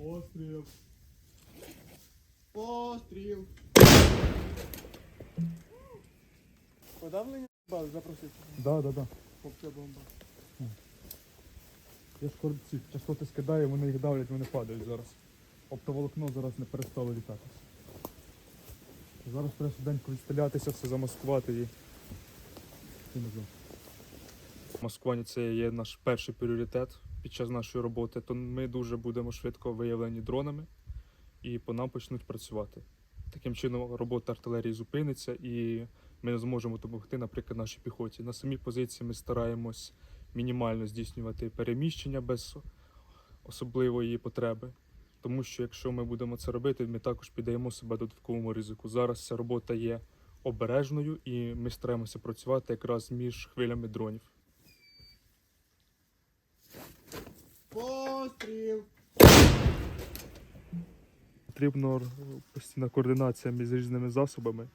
Постріл. Постріл. Подавлені бали запросити. Так, да, да. Попця бомба. Я ж ці частоти скидаю, вони їх давлять, вони падають зараз. Оптоволокно зараз не перестало літати. Зараз треба швиденько відстрілятися, все замаскувати і. і назад. Маскування це є наш перший пріоритет під час нашої роботи, то ми дуже будемо швидко виявлені дронами і по нам почнуть працювати. Таким чином робота артилерії зупиниться і ми не зможемо допомогти, наприклад, нашій піхоті. На самій позиції ми стараємось мінімально здійснювати переміщення без особливої потреби. Тому що якщо ми будемо це робити, ми також піддаємо себе додатковому ризику. Зараз ця робота є обережною і ми стараємося працювати якраз між хвилями дронів. Постріл! Потрібна постійна координація між різними засобами.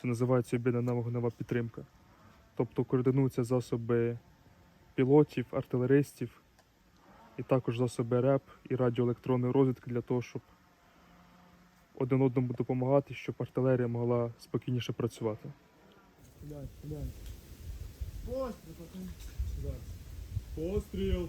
Це називається об'єднана вогнева підтримка. Тобто координуються засоби пілотів, артилеристів, і також засоби РЕП і радіоелектронної розвідки для того, щоб один одному допомагати, щоб артилерія могла спокійніше працювати. Постріл! Постріл!